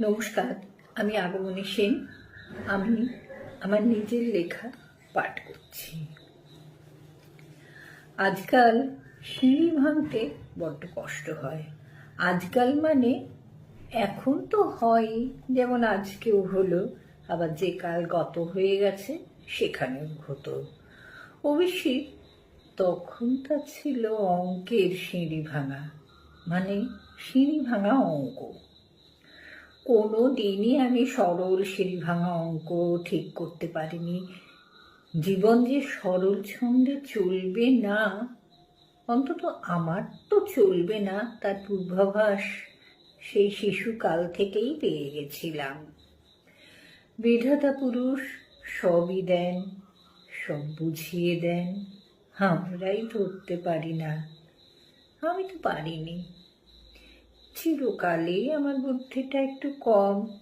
নমস্কার, আমি আগমনী সেন। আমি আমার নিজের লেখা পাঠ করছি। আজকাল সিঁড়ি ভাঙতে বড্ড কষ্ট হয়। আজকাল মানে এখন তো হয়, যেমন আজকেও হলো, আবার যে কাল গত হয়ে গেছে, সেখানেও হতো। অবশ্যই তখন তা ছিল অঙ্কের সিঁড়ি ভাঙা মানে সিঁড়ি ভাঙা অঙ্ক। কোনো দিনই আমি সরল সিঁড়ি ভাঙা অঙ্ক ঠিক করতে পারিনি। জীবন যে সরল ছন্দে চলবে না, অন্তত আমার তো চলবে না, তার পূর্বাভাস সেই শিশুকাল থেকেই পেয়ে গেছিলাম। বিধাতা পুরুষ সবই দেন, সব বুঝিয়ে দেন, আমরাই ধরতে পারি না। আমি তো পারিনি। চিরকালেই আমার বুদ্ধিটা একটু কম।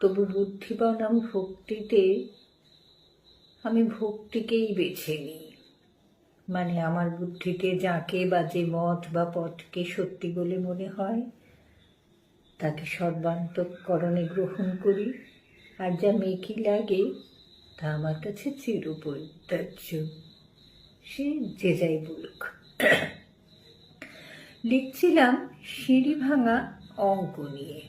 তবু বুদ্ধি বনাম ভক্তিতে, আমি ভক্তিকেই বেছে নিই। মানে আমার বুদ্ধিতে যাকে বা যে মত বা পথকে সত্যি বলে মনে হয়, তাকে সর্বান্তকরণে গ্রহণ করি। আর যা মেকি লাগে, তা আমার কাছে চিরপরিত্যাজ্য। সে যে যাই বলুক। লিখছিলাম সিঁড়ি ভাঙা অঙ্ক নিয়ে।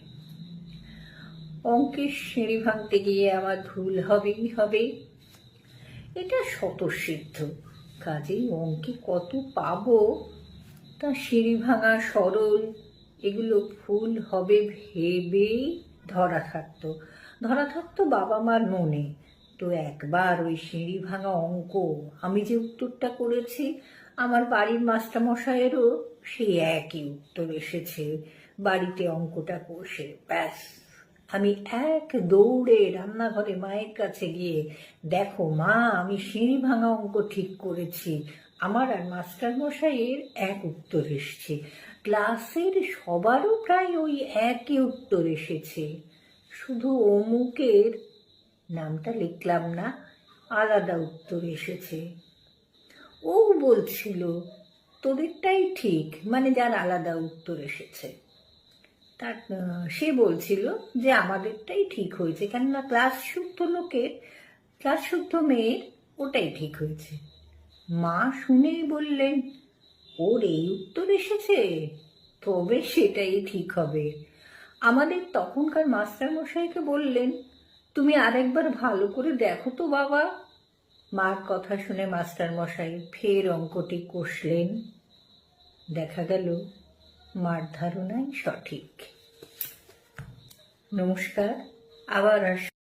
অঙ্কের সিঁড়ি ভাঙতে গিয়ে আমার ভুল হবেই হবে। এটা স্বতঃসিদ্ধ। কাজেই অঙ্কে কত পাবো, তা সিঁড়ি ভাঙা সরল, এগুলো ভুল হবে ভেবেই ধরা থাকতো। ধরা থাকতো বাবা মার মনে। তো একবার ওই সিঁড়ি ভাঙা অঙ্ক, আমি যে উত্তরটা করেছি, আমার বাড়ির মাস্টারমশাইয়েরও সেই একই উত্তর এসেছে, বাড়িতে অঙ্কটা কষে, ব্যাস। আমি এক দৌড়ে রান্নাঘরে মায়ের কাছে গিয়ে, দেখো মা, আমি সিঁড়ি ভাঙা অঙ্ক ঠিক করেছি। আমার আর মাস্টারমশাইয়ের এক উত্তর এসছে। ক্লাসের সবারও প্রায় ওই একই উত্তর এসেছে। শুধু অমুকের নামটা লিখলাম না, আলাদা উত্তর এসেছে। ও বলছিল তোদেরটাই ঠিক। মানে যার আলাদা উত্তর এসেছে। তার সে বলছিল যে আমাদেরটাই ঠিক হয়েছে। কেননা ক্লাস শুদ্ধ লোকের, ক্লাস শুদ্ধ মেয়ের ওটাই ঠিক হয়েছে। মা শুনেই বললেন, ওর এই উত্তর এসেছে, তবে সেটাই ঠিক হবে। আমাদের তখনকার মাস্টারমশাইকে বললেন, তুমি আরেকবার ভালো করে দেখো তো বাবা। মার কথা শুনে মাস্টারমশাই ফের অঙ্কটি কষলেন। দেখা গেল মার ধারণাই সঠিক। নমস্কার আবার আস